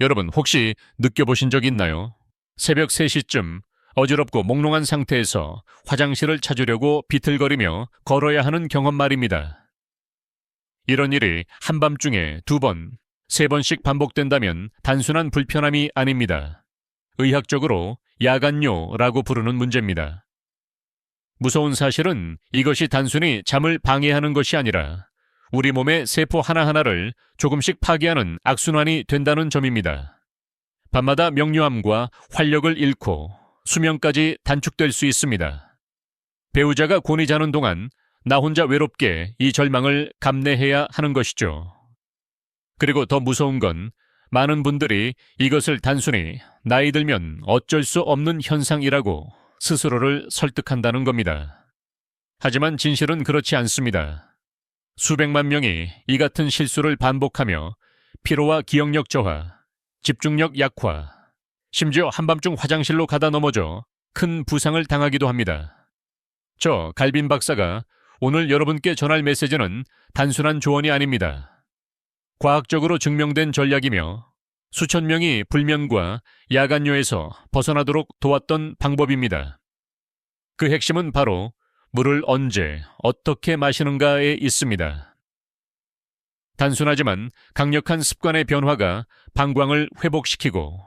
여러분 혹시 느껴보신 적 있나요? 새벽 3시쯤 어지럽고 몽롱한 상태에서 화장실을 찾으려고 비틀거리며 걸어야 하는 경험 말입니다. 이런 일이 한밤중에 두 번, 세 번씩 반복된다면 단순한 불편함이 아닙니다. 의학적으로 야간뇨라고 부르는 문제입니다. 무서운 사실은 이것이 단순히 잠을 방해하는 것이 아니라 우리 몸의 세포 하나하나를 조금씩 파괴하는 악순환이 된다는 점입니다. 밤마다 명료함과 활력을 잃고 수명까지 단축될 수 있습니다. 배우자가 곤히 자는 동안 나 혼자 외롭게 이 절망을 감내해야 하는 것이죠. 그리고 더 무서운 건 많은 분들이 이것을 단순히 나이 들면 어쩔 수 없는 현상이라고 스스로를 설득한다는 겁니다. 하지만 진실은 그렇지 않습니다. 수백만 명이 이 같은 실수를 반복하며 피로와 기억력 저하, 집중력 약화, 심지어 한밤중 화장실로 가다 넘어져 큰 부상을 당하기도 합니다. 저 갈빈 박사가 오늘 여러분께 전할 메시지는 단순한 조언이 아닙니다. 과학적으로 증명된 전략이며 수천 명이 불면과 야간뇨에서 벗어나도록 도왔던 방법입니다. 그 핵심은 바로 물을 언제, 어떻게 마시는가에 있습니다. 단순하지만 강력한 습관의 변화가 방광을 회복시키고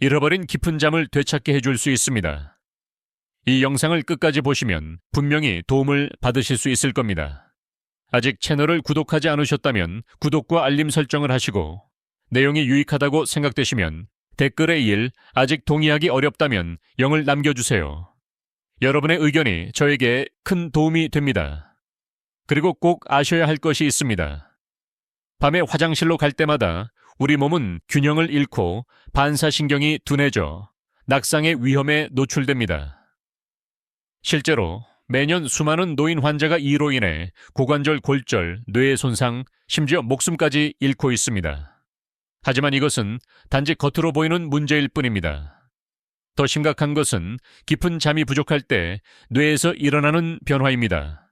잃어버린 깊은 잠을 되찾게 해줄 수 있습니다. 이 영상을 끝까지 보시면 분명히 도움을 받으실 수 있을 겁니다. 아직 채널을 구독하지 않으셨다면 구독과 알림 설정을 하시고 내용이 유익하다고 생각되시면 댓글의 일 아직 동의하기 어렵다면 영을 남겨주세요. 여러분의 의견이 저에게 큰 도움이 됩니다. 그리고 꼭 아셔야 할 것이 있습니다. 밤에 화장실로 갈 때마다 우리 몸은 균형을 잃고 반사신경이 둔해져 낙상의 위험에 노출됩니다. 실제로 매년 수많은 노인 환자가 이로 인해 고관절 골절, 뇌의 손상, 심지어 목숨까지 잃고 있습니다. 하지만 이것은 단지 겉으로 보이는 문제일 뿐입니다. 더 심각한 것은 깊은 잠이 부족할 때 뇌에서 일어나는 변화입니다.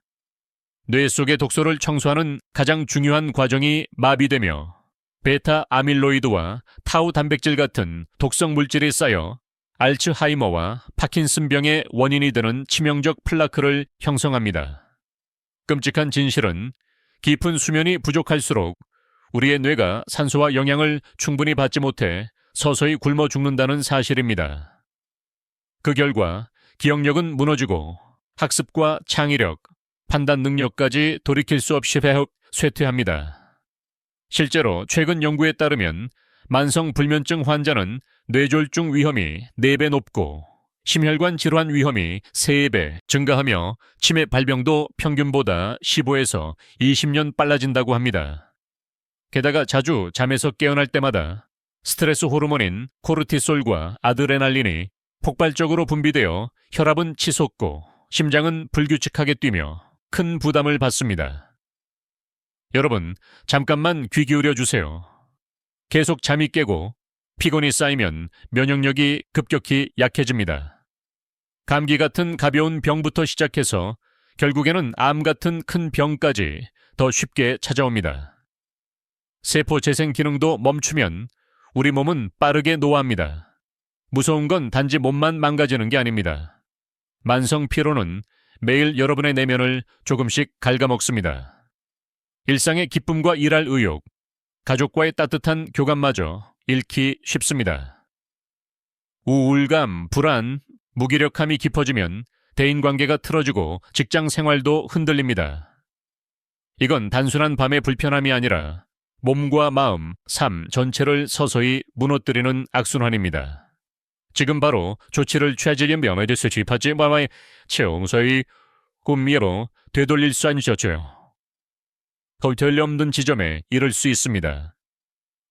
뇌 속의 독소를 청소하는 가장 중요한 과정이 마비되며 베타 아밀로이드와 타우 단백질 같은 독성 물질이 쌓여 알츠하이머와 파킨슨병의 원인이 되는 치명적 플라크를 형성합니다. 끔찍한 진실은 깊은 수면이 부족할수록 우리의 뇌가 산소와 영양을 충분히 받지 못해 서서히 굶어 죽는다는 사실입니다. 그 결과 기억력은 무너지고 학습과 창의력, 판단 능력까지 돌이킬 수 없이 배흡, 쇠퇴합니다. 실제로 최근 연구에 따르면 만성 불면증 환자는 뇌졸중 위험이 4배 높고 심혈관 질환 위험이 3배 증가하며 치매 발병도 평균보다 15에서 20년 빨라진다고 합니다. 게다가 자주 잠에서 깨어날 때마다 스트레스 호르몬인 코르티솔과 아드레날린이 폭발적으로 분비되어 혈압은 치솟고 심장은 불규칙하게 뛰며 큰 부담을 받습니다. 여러분, 잠깐만 귀 기울여 주세요. 계속 잠이 깨고 피곤이 쌓이면 면역력이 급격히 약해집니다. 감기 같은 가벼운 병부터 시작해서 결국에는 암 같은 큰 병까지 더 쉽게 찾아옵니다. 세포 재생 기능도 멈추면 우리 몸은 빠르게 노화합니다. 무서운 건 단지 몸만 망가지는 게 아닙니다. 만성 피로는 매일 여러분의 내면을 조금씩 갉아먹습니다. 일상의 기쁨과 일할 의욕, 가족과의 따뜻한 교감마저 잃기 쉽습니다. 우울감, 불안, 무기력함이 깊어지면 대인관계가 틀어지고 직장 생활도 흔들립니다. 이건 단순한 밤의 불편함이 아니라 몸과 마음, 삶 전체를 서서히 무너뜨리는 악순환입니다. 지금 바로 조치를 취하지 명에 대해서 집하지 마마의 채용서의 꿈미로 되돌릴 수 아니셨죠. 더 틀림없는 지점에 이를 수 있습니다.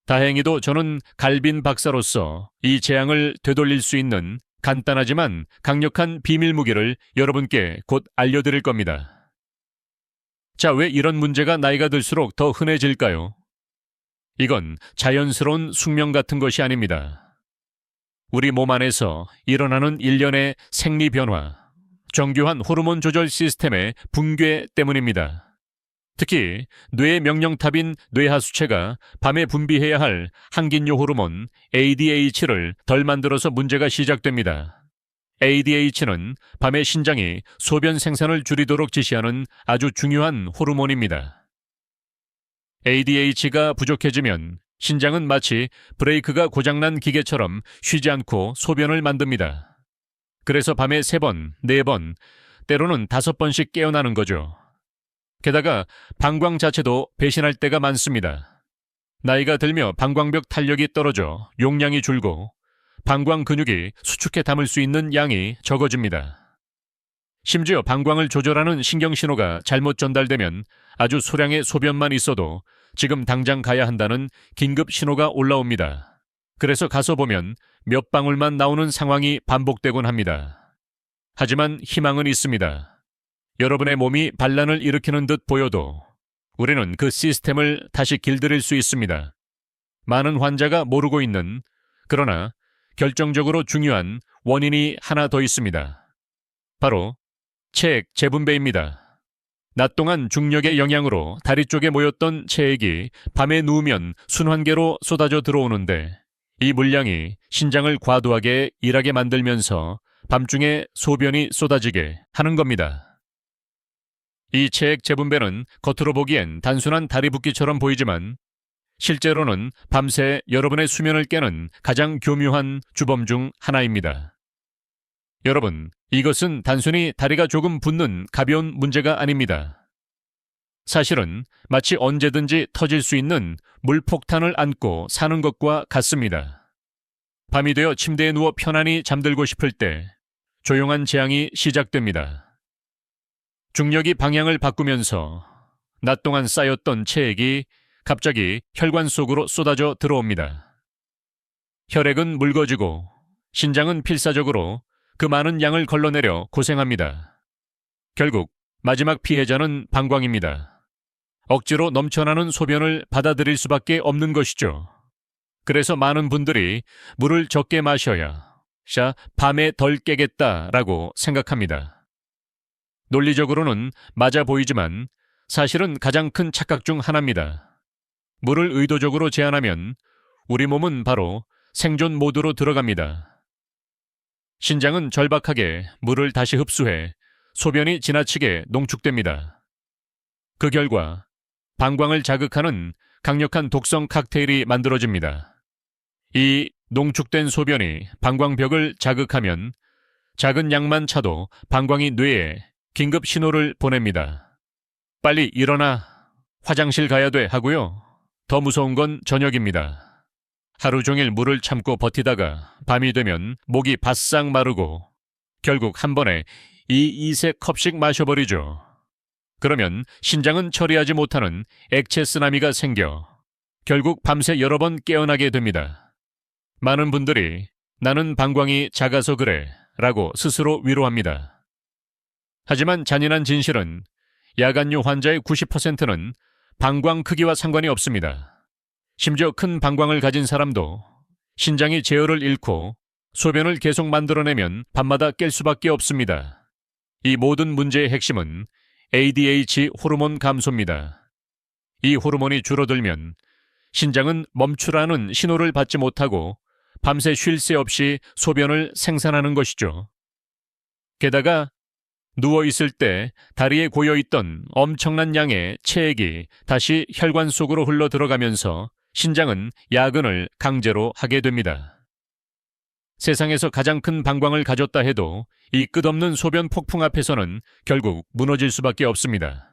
다행히도 저는 갈빈 박사로서 이 재앙을 되돌릴 수 있는 간단하지만 강력한 비밀 무기를 여러분께 곧 알려드릴 겁니다. 자, 왜 이런 문제가 나이가 들수록 더 흔해질까요? 이건 자연스러운 숙명 같은 것이 아닙니다. 우리 몸 안에서 일어나는 일련의 생리 변화, 정교한 호르몬 조절 시스템의 붕괴 때문입니다. 특히 뇌의 명령탑인 뇌하수체가 밤에 분비해야 할 항긴요 호르몬 ADH를 덜 만들어서 문제가 시작됩니다. ADH는 밤에 신장이 소변 생산을 줄이도록 지시하는 아주 중요한 호르몬입니다. ADH가 부족해지면 신장은 마치 브레이크가 고장난 기계처럼 쉬지 않고 소변을 만듭니다. 그래서 밤에 세 번, 네 번, 때로는 다섯 번씩 깨어나는 거죠. 게다가 방광 자체도 배신할 때가 많습니다. 나이가 들며 방광벽 탄력이 떨어져 용량이 줄고 방광 근육이 수축해 담을 수 있는 양이 적어집니다. 심지어 방광을 조절하는 신경신호가 잘못 전달되면 아주 소량의 소변만 있어도 지금 당장 가야 한다는 긴급 신호가 올라옵니다. 그래서 가서 보면 몇 방울만 나오는 상황이 반복되곤 합니다. 하지만 희망은 있습니다. 여러분의 몸이 반란을 일으키는 듯 보여도 우리는 그 시스템을 다시 길들일 수 있습니다. 많은 환자가 모르고 있는 그러나 결정적으로 중요한 원인이 하나 더 있습니다. 바로 체액 재분배입니다. 낮 동안 중력의 영향으로 다리 쪽에 모였던 체액이 밤에 누우면 순환계로 쏟아져 들어오는데 이 물량이 신장을 과도하게 일하게 만들면서 밤중에 소변이 쏟아지게 하는 겁니다. 이 체액 재분배는 겉으로 보기엔 단순한 다리 붓기처럼 보이지만 실제로는 밤새 여러분의 수면을 깨는 가장 교묘한 주범 중 하나입니다. 여러분, 이것은 단순히 다리가 조금 붓는 가벼운 문제가 아닙니다. 사실은 마치 언제든지 터질 수 있는 물폭탄을 안고 사는 것과 같습니다. 밤이 되어 침대에 누워 편안히 잠들고 싶을 때 조용한 재앙이 시작됩니다. 중력이 방향을 바꾸면서 낮 동안 쌓였던 체액이 갑자기 혈관 속으로 쏟아져 들어옵니다. 혈액은 묽어지고 신장은 필사적으로 그 많은 양을 걸러내려 고생합니다. 결국 마지막 피해자는 방광입니다. 억지로 넘쳐나는 소변을 받아들일 수밖에 없는 것이죠. 그래서 많은 분들이 물을 적게 마셔야 샤 밤에 덜 깨겠다라고 생각합니다. 논리적으로는 맞아 보이지만 사실은 가장 큰 착각 중 하나입니다. 물을 의도적으로 제한하면 우리 몸은 바로 생존 모드로 들어갑니다. 신장은 절박하게 물을 다시 흡수해 소변이 지나치게 농축됩니다. 그 결과 방광을 자극하는 강력한 독성 칵테일이 만들어집니다. 이 농축된 소변이 방광벽을 자극하면 작은 양만 차도 방광이 뇌에 긴급 신호를 보냅니다. 빨리 일어나 화장실 가야 돼 하고요. 더 무서운 건 저녁입니다. 하루 종일 물을 참고 버티다가 밤이 되면 목이 바싹 마르고 결국 한 번에 이 이세 컵씩 마셔버리죠. 그러면 신장은 처리하지 못하는 액체 쓰나미가 생겨 결국 밤새 여러 번 깨어나게 됩니다. 많은 분들이 나는 방광이 작아서 그래 라고 스스로 위로합니다. 하지만 잔인한 진실은 야간요 환자의 90%는 방광 크기와 상관이 없습니다. 심지어 큰 방광을 가진 사람도 신장이 제어를 잃고 소변을 계속 만들어내면 밤마다 깰 수밖에 없습니다. 이 모든 문제의 핵심은 ADH 호르몬 감소입니다. 이 호르몬이 줄어들면 신장은 멈추라는 신호를 받지 못하고 밤새 쉴 새 없이 소변을 생산하는 것이죠. 게다가 누워 있을 때 다리에 고여 있던 엄청난 양의 체액이 다시 혈관 속으로 흘러 들어가면서 신장은 야근을 강제로 하게 됩니다. 세상에서 가장 큰 방광을 가졌다 해도 이 끝없는 소변 폭풍 앞에서는 결국 무너질 수밖에 없습니다.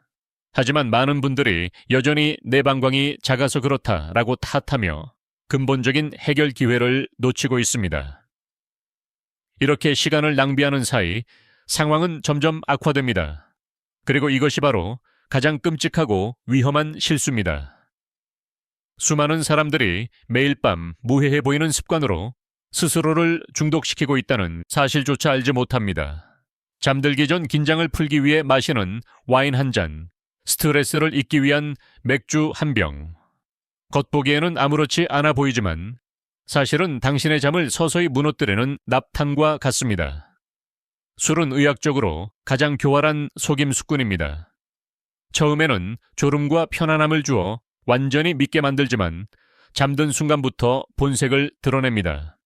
하지만 많은 분들이 여전히 내 방광이 작아서 그렇다라고 탓하며 근본적인 해결 기회를 놓치고 있습니다. 이렇게 시간을 낭비하는 사이 상황은 점점 악화됩니다. 그리고 이것이 바로 가장 끔찍하고 위험한 실수입니다. 수많은 사람들이 매일 밤 무해해 보이는 습관으로 스스로를 중독시키고 있다는 사실조차 알지 못합니다. 잠들기 전 긴장을 풀기 위해 마시는 와인 한 잔, 스트레스를 잊기 위한 맥주 한 병. 겉보기에는 아무렇지 않아 보이지만 사실은 당신의 잠을 서서히 무너뜨리는 납탄과 같습니다. 술은 의학적으로 가장 교활한 속임 수꾼입니다. 처음에는 졸음과 편안함을 주어 완전히 믿게 만들지만 잠든 순간부터 본색을 드러냅니다.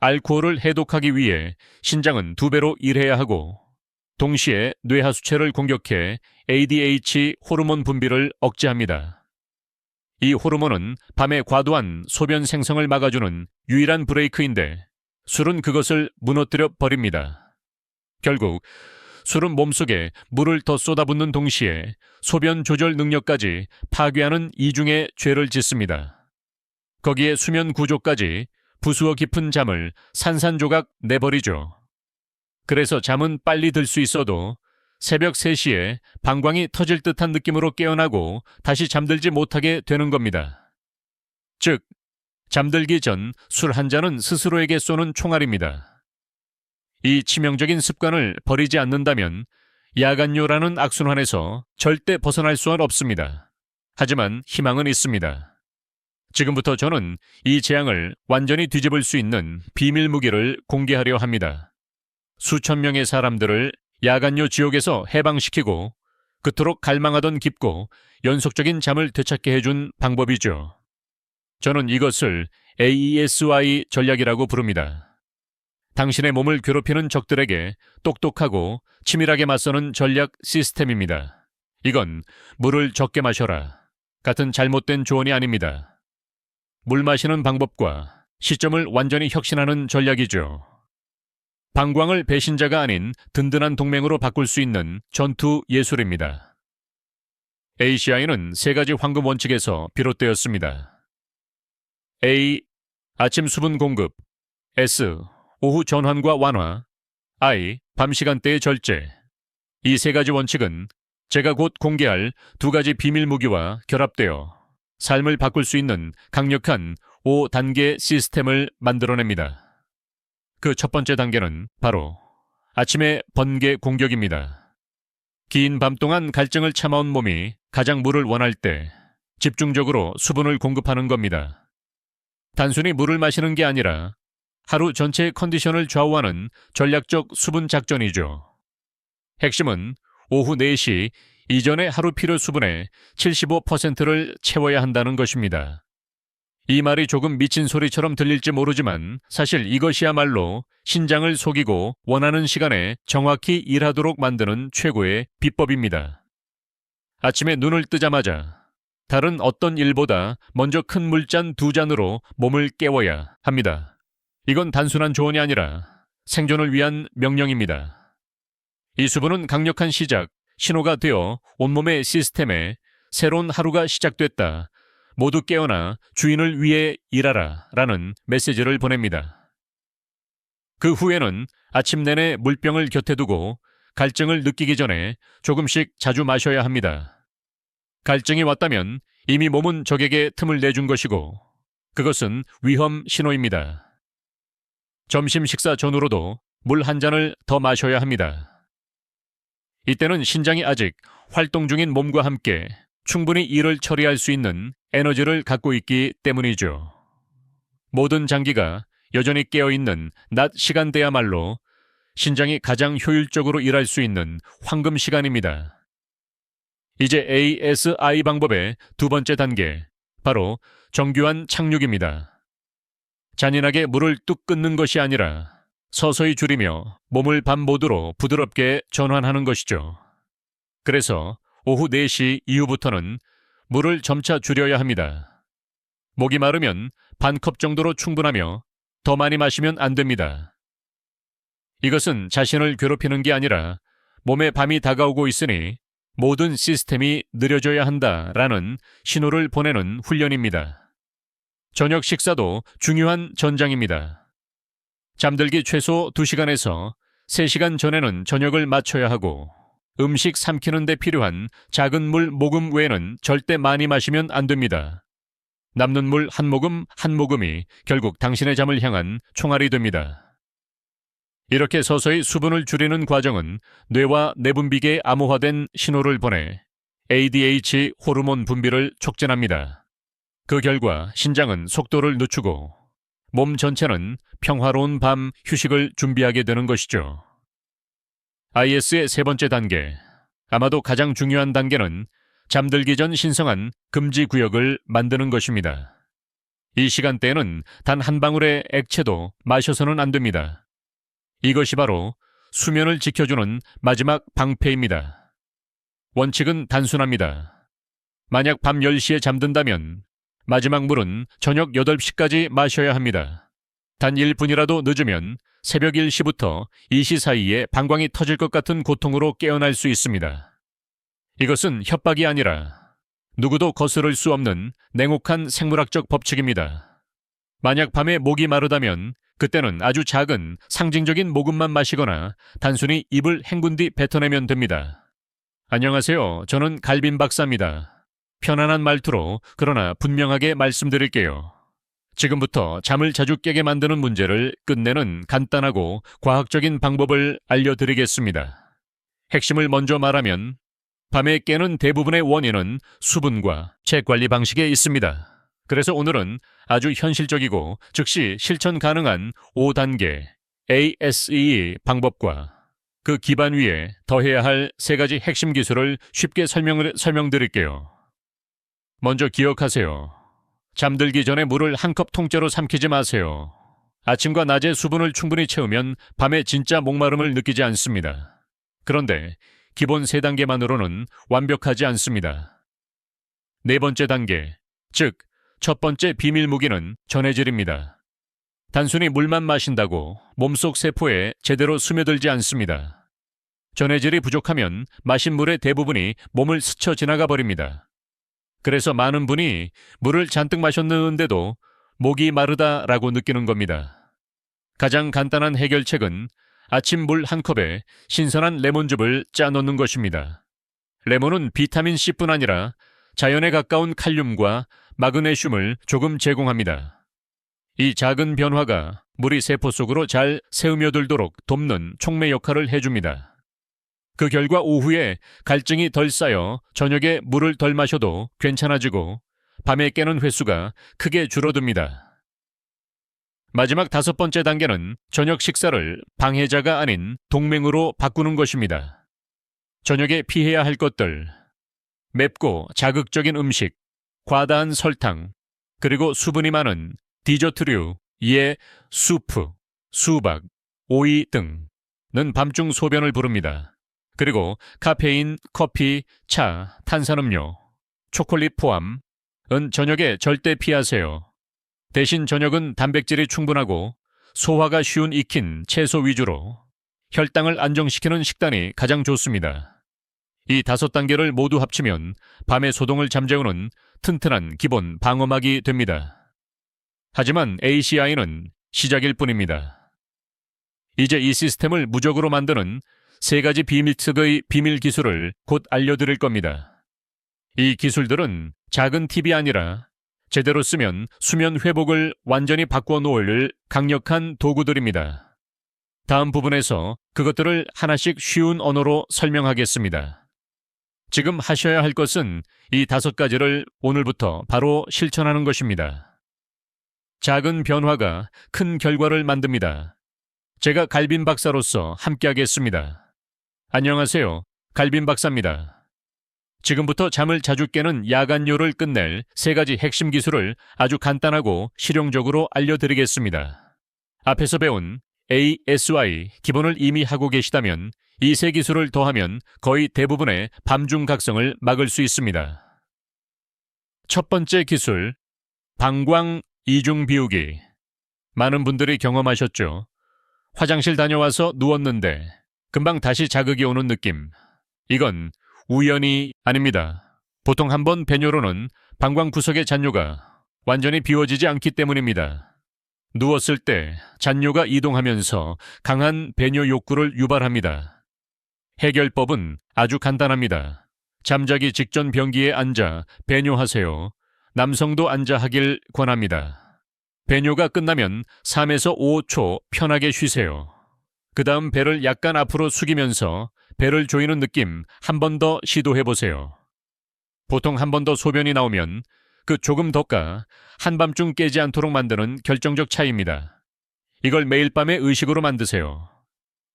알코올을 해독하기 위해 신장은 두 배로 일해야 하고 동시에 뇌하수체를 공격해 ADH 호르몬 분비를 억제합니다. 이 호르몬은 밤에 과도한 소변 생성을 막아주는 유일한 브레이크인데 술은 그것을 무너뜨려 버립니다. 결국 술은 몸속에 물을 더 쏟아붓는 동시에 소변 조절 능력까지 파괴하는 이중의 죄를 짓습니다. 거기에 수면 구조까지 부수어 깊은 잠을 산산조각 내버리죠. 그래서 잠은 빨리 들 수 있어도 새벽 3시에 방광이 터질 듯한 느낌으로 깨어나고 다시 잠들지 못하게 되는 겁니다. 즉, 잠들기 전 술 한 잔은 스스로에게 쏘는 총알입니다. 이 치명적인 습관을 버리지 않는다면 야간요라는 악순환에서 절대 벗어날 수는 없습니다. 하지만 희망은 있습니다. 지금부터 저는 이 재앙을 완전히 뒤집을 수 있는 비밀 무기를 공개하려 합니다. 수천 명의 사람들을 야간요 지옥에서 해방시키고 그토록 갈망하던 깊고 연속적인 잠을 되찾게 해준 방법이죠. 저는 이것을 AESY 전략이라고 부릅니다. 당신의 몸을 괴롭히는 적들에게 똑똑하고 치밀하게 맞서는 전략 시스템입니다. 이건 물을 적게 마셔라. 같은 잘못된 조언이 아닙니다. 물 마시는 방법과 시점을 완전히 혁신하는 전략이죠. 방광을 배신자가 아닌 든든한 동맹으로 바꿀 수 있는 전투 예술입니다. ACI는 세 가지 황금 원칙에서 비롯되었습니다. A. 아침 수분 공급 S. 오후 전환과 완화 I. 밤 시간대의 절제 이 세 가지 원칙은 제가 곧 공개할 두 가지 비밀 무기와 결합되어 삶을 바꿀 수 있는 강력한 5단계 시스템을 만들어냅니다. 그 첫 번째 단계는 바로 아침의 번개 공격입니다. 긴 밤 동안 갈증을 참아온 몸이 가장 물을 원할 때 집중적으로 수분을 공급하는 겁니다. 단순히 물을 마시는 게 아니라 하루 전체의 컨디션을 좌우하는 전략적 수분 작전이죠. 핵심은 오후 4시 이전의 하루 필요 수분의 75%를 채워야 한다는 것입니다. 이 말이 조금 미친 소리처럼 들릴지 모르지만 사실 이것이야말로 신장을 속이고 원하는 시간에 정확히 일하도록 만드는 최고의 비법입니다. 아침에 눈을 뜨자마자 다른 어떤 일보다 먼저 큰 물잔 두 잔으로 몸을 깨워야 합니다. 이건 단순한 조언이 아니라 생존을 위한 명령입니다. 이 수분은 강력한 시작, 신호가 되어 온몸의 시스템에 새로운 하루가 시작됐다. 모두 깨어나 주인을 위해 일하라. 라는 메시지를 보냅니다. 그 후에는 아침 내내 물병을 곁에 두고 갈증을 느끼기 전에 조금씩 자주 마셔야 합니다. 갈증이 왔다면 이미 몸은 적에게 틈을 내준 것이고 그것은 위험 신호입니다. 점심 식사 전후로도 물 한 잔을 더 마셔야 합니다. 이때는 신장이 아직 활동 중인 몸과 함께 충분히 일을 처리할 수 있는 에너지를 갖고 있기 때문이죠. 모든 장기가 여전히 깨어있는 낮 시간대야말로 신장이 가장 효율적으로 일할 수 있는 황금 시간입니다. 이제 ASI 방법의 두 번째 단계, 바로 정교한 착륙입니다. 잔인하게 물을 뚝 끊는 것이 아니라 서서히 줄이며 몸을 밤 모드로 부드럽게 전환하는 것이죠. 그래서 오후 4시 이후부터는 물을 점차 줄여야 합니다. 목이 마르면 반 컵 정도로 충분하며 더 많이 마시면 안 됩니다. 이것은 자신을 괴롭히는 게 아니라 몸에 밤이 다가오고 있으니 모든 시스템이 느려져야 한다라는 신호를 보내는 훈련입니다. 저녁 식사도 중요한 전장입니다. 잠들기 최소 2시간에서 3시간 전에는 저녁을 마쳐야 하고 음식 삼키는 데 필요한 작은 물 모금 외에는 절대 많이 마시면 안 됩니다. 남는 물 한 모금 한 모금이 결국 당신의 잠을 향한 총알이 됩니다. 이렇게 서서히 수분을 줄이는 과정은 뇌와 내분비계에 암호화된 신호를 보내 ADH 호르몬 분비를 촉진합니다. 그 결과 신장은 속도를 늦추고 몸 전체는 평화로운 밤 휴식을 준비하게 되는 것이죠. IS의 세 번째 단계, 아마도 가장 중요한 단계는 잠들기 전 신성한 금지 구역을 만드는 것입니다. 이 시간대에는 단 한 방울의 액체도 마셔서는 안 됩니다. 이것이 바로 수면을 지켜주는 마지막 방패입니다. 원칙은 단순합니다. 만약 밤 10시에 잠든다면 마지막 물은 저녁 8시까지 마셔야 합니다. 단 1분이라도 늦으면 새벽 1시부터 2시 사이에 방광이 터질 것 같은 고통으로 깨어날 수 있습니다. 이것은 협박이 아니라 누구도 거스를 수 없는 냉혹한 생물학적 법칙입니다. 만약 밤에 목이 마르다면 그때는 아주 작은 상징적인 모금만 마시거나 단순히 입을 헹군 뒤 뱉어내면 됩니다. 안녕하세요. 저는 갈빈 박사입니다. 편안한 말투로 그러나 분명하게 말씀드릴게요. 지금부터 잠을 자주 깨게 만드는 문제를 끝내는 간단하고 과학적인 방법을 알려드리겠습니다. 핵심을 먼저 말하면 밤에 깨는 대부분의 원인은 수분과 책 관리 방식에 있습니다. 그래서 오늘은 아주 현실적이고 즉시 실천 가능한 5단계 ASE 방법과 그 기반 위에 더해야 할 세 가지 핵심 기술을 쉽게 설명을, 설명드릴게요. 먼저 기억하세요. 잠들기 전에 물을 한 컵 통째로 삼키지 마세요. 아침과 낮에 수분을 충분히 채우면 밤에 진짜 목마름을 느끼지 않습니다. 그런데 기본 세 단계만으로는 완벽하지 않습니다. 네 번째 단계, 즉, 첫 번째 비밀 무기는 전해질입니다. 단순히 물만 마신다고 몸속 세포에 제대로 스며들지 않습니다. 전해질이 부족하면 마신 물의 대부분이 몸을 스쳐 지나가 버립니다. 그래서 많은 분이 물을 잔뜩 마셨는데도 목이 마르다라고 느끼는 겁니다. 가장 간단한 해결책은 아침 물 한 컵에 신선한 레몬즙을 짜 넣는 것입니다. 레몬은 비타민 C뿐 아니라 자연에 가까운 칼륨과 마그네슘을 조금 제공합니다. 이 작은 변화가 물이 세포 속으로 잘 새으며들도록 돕는 촉매 역할을 해줍니다. 그 결과 오후에 갈증이 덜 쌓여 저녁에 물을 덜 마셔도 괜찮아지고 밤에 깨는 횟수가 크게 줄어듭니다. 마지막 다섯 번째 단계는 저녁 식사를 방해자가 아닌 동맹으로 바꾸는 것입니다. 저녁에 피해야 할 것들, 맵고 자극적인 음식, 과다한 설탕, 그리고 수분이 많은 디저트류, 예, 수프, 수박, 오이 등는 밤중 소변을 부릅니다. 그리고 카페인, 커피, 차, 탄산음료, 초콜릿 포함은 저녁에 절대 피하세요. 대신 저녁은 단백질이 충분하고 소화가 쉬운 익힌 채소 위주로 혈당을 안정시키는 식단이 가장 좋습니다. 이 다섯 단계를 모두 합치면 밤의 소동을 잠재우는 튼튼한 기본 방어막이 됩니다. 하지만 ACI는 시작일 뿐입니다. 이제 이 시스템을 무적으로 만드는 세 가지 비밀특의 비밀 기술을 곧 알려드릴 겁니다. 이 기술들은 작은 팁이 아니라 제대로 쓰면 수면 회복을 완전히 바꿔 놓을 강력한 도구들입니다. 다음 부분에서 그것들을 하나씩 쉬운 언어로 설명하겠습니다. 지금 하셔야 할 것은 이 다섯 가지를 오늘부터 바로 실천하는 것입니다. 작은 변화가 큰 결과를 만듭니다. 제가 갈빈 박사로서 함께하겠습니다. 안녕하세요. 갈빈 박사입니다. 지금부터 잠을 자주 깨는 야간요를 끝낼 세 가지 핵심 기술을 아주 간단하고 실용적으로 알려드리겠습니다. 앞에서 배운 ASY 기본을 이미 하고 계시다면 이 세 기술을 더하면 거의 대부분의 밤중 각성을 막을 수 있습니다. 첫 번째 기술, 방광 이중 비우기. 많은 분들이 경험하셨죠. 화장실 다녀와서 누웠는데 금방 다시 자극이 오는 느낌. 이건 우연이 아닙니다. 보통 한 번 배뇨로는 방광 구석의 잔뇨가 완전히 비워지지 않기 때문입니다. 누웠을 때 잔뇨가 이동하면서 강한 배뇨 욕구를 유발합니다. 해결법은 아주 간단합니다. 잠자기 직전 변기에 앉아 배뇨하세요. 남성도 앉아 하길 권합니다. 배뇨가 끝나면 3에서 5초 편하게 쉬세요. 그 다음 배를 약간 앞으로 숙이면서 배를 조이는 느낌 한 번 더 시도해 보세요. 보통 한 번 더 소변이 나오면 그 조금 더가 한밤중 깨지 않도록 만드는 결정적 차이입니다. 이걸 매일 밤에 의식으로 만드세요.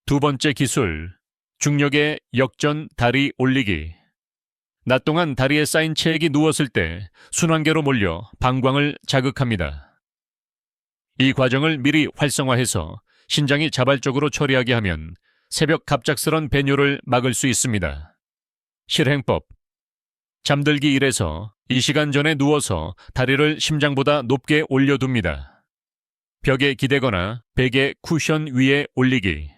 두 번째 기술, 중력의 역전 다리 올리기. 낮 동안 다리에 쌓인 체액이 누웠을 때 순환계로 몰려 방광을 자극합니다. 이 과정을 미리 활성화해서 신장이 자발적으로 처리하게 하면 새벽 갑작스런 배뇨를 막을 수 있습니다. 실행법. 잠들기 1에서 2시간 전에 누워서 다리를 심장보다 높게 올려둡니다. 벽에 기대거나 베개 쿠션 위에 올리기.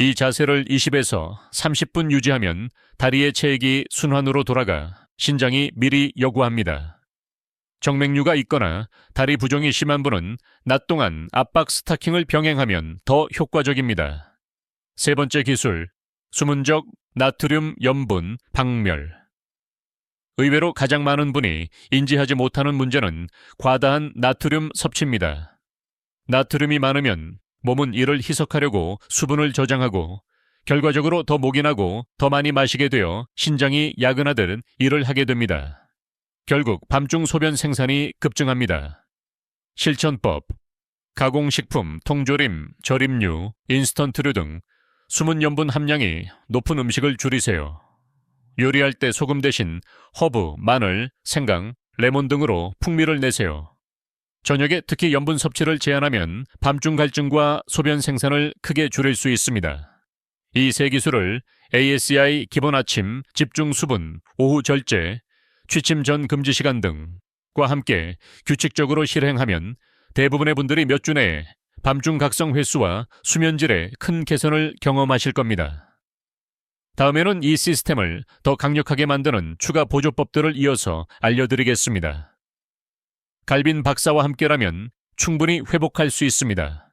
이 자세를 20에서 30분 유지하면 다리의 체액이 순환으로 돌아가 신장이 미리 여구합니다. 정맥류가 있거나 다리 부종이 심한 분은 낮 동안 압박 스타킹을 병행하면 더 효과적입니다. 세 번째 기술, 수문적 나트륨 염분 박멸. 의외로 가장 많은 분이 인지하지 못하는 문제는 과다한 나트륨 섭취입니다. 나트륨이 많으면 몸은 이를 희석하려고 수분을 저장하고 결과적으로 더 목이 나고 더 많이 마시게 되어 신장이 야근하듯 일을 하게 됩니다. 결국 밤중 소변 생산이 급증합니다. 실천법 가공식품, 통조림, 절임류, 인스턴트류 등 숨은 염분 함량이 높은 음식을 줄이세요. 요리할 때 소금 대신 허브, 마늘, 생강, 레몬 등으로 풍미를 내세요. 저녁에 특히 염분 섭취를 제한하면 밤중 갈증과 소변 생산을 크게 줄일 수 있습니다. 이 세 기술을 ASI 기본 아침, 집중 수분, 오후 절제, 취침 전 금지 시간 등과 함께 규칙적으로 실행하면 대부분의 분들이 몇 주 내에 밤중 각성 횟수와 수면 질에 큰 개선을 경험하실 겁니다. 다음에는 이 시스템을 더 강력하게 만드는 추가 보조법들을 이어서 알려드리겠습니다. 갈빈 박사와 함께라면 충분히 회복할 수 있습니다.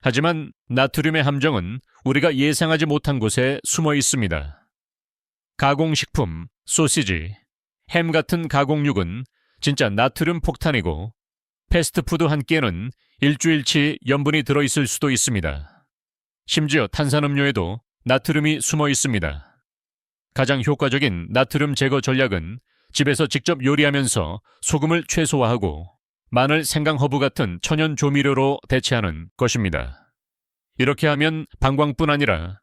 하지만 나트륨의 함정은 우리가 예상하지 못한 곳에 숨어 있습니다. 가공식품, 소시지, 햄 같은 가공육은 진짜 나트륨 폭탄이고 패스트푸드 한 끼에는 일주일치 염분이 들어있을 수도 있습니다. 심지어 탄산음료에도 나트륨이 숨어 있습니다. 가장 효과적인 나트륨 제거 전략은 집에서 직접 요리하면서 소금을 최소화하고 마늘, 생강, 허브 같은 천연 조미료로 대체하는 것입니다. 이렇게 하면 방광뿐 아니라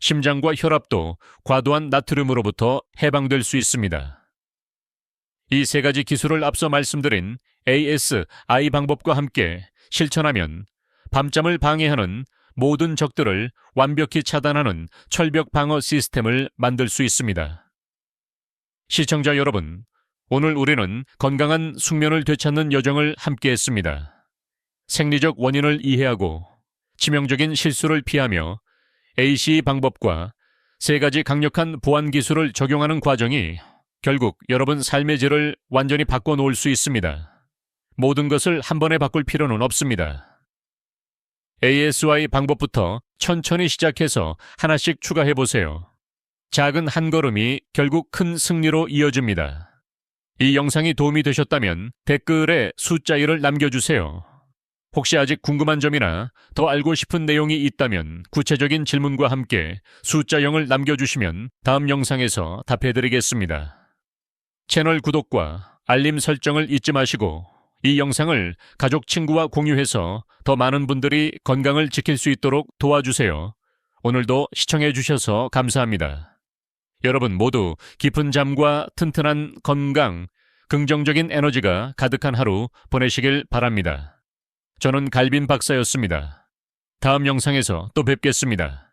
심장과 혈압도 과도한 나트륨으로부터 해방될 수 있습니다. 이 세 가지 기술을 앞서 말씀드린 ASI 방법과 함께 실천하면 밤잠을 방해하는 모든 적들을 완벽히 차단하는 철벽 방어 시스템을 만들 수 있습니다. 시청자 여러분, 오늘 우리는 건강한 숙면을 되찾는 여정을 함께 했습니다. 생리적 원인을 이해하고 치명적인 실수를 피하며 AC 방법과 세 가지 강력한 보안 기술을 적용하는 과정이 결국 여러분 삶의 질을 완전히 바꿔놓을 수 있습니다. 모든 것을 한 번에 바꿀 필요는 없습니다. ASY 방법부터 천천히 시작해서 하나씩 추가해 보세요. 작은 한 걸음이 결국 큰 승리로 이어집니다. 이 영상이 도움이 되셨다면 댓글에 숫자 1을 남겨주세요. 혹시 아직 궁금한 점이나 더 알고 싶은 내용이 있다면 구체적인 질문과 함께 숫자 0을 남겨주시면 다음 영상에서 답해드리겠습니다. 채널 구독과 알림 설정을 잊지 마시고 이 영상을 가족 친구와 공유해서 더 많은 분들이 건강을 지킬 수 있도록 도와주세요. 오늘도 시청해 주셔서 감사합니다. 여러분 모두 깊은 잠과 튼튼한 건강, 긍정적인 에너지가 가득한 하루 보내시길 바랍니다. 저는 갈빈 박사였습니다. 다음 영상에서 또 뵙겠습니다.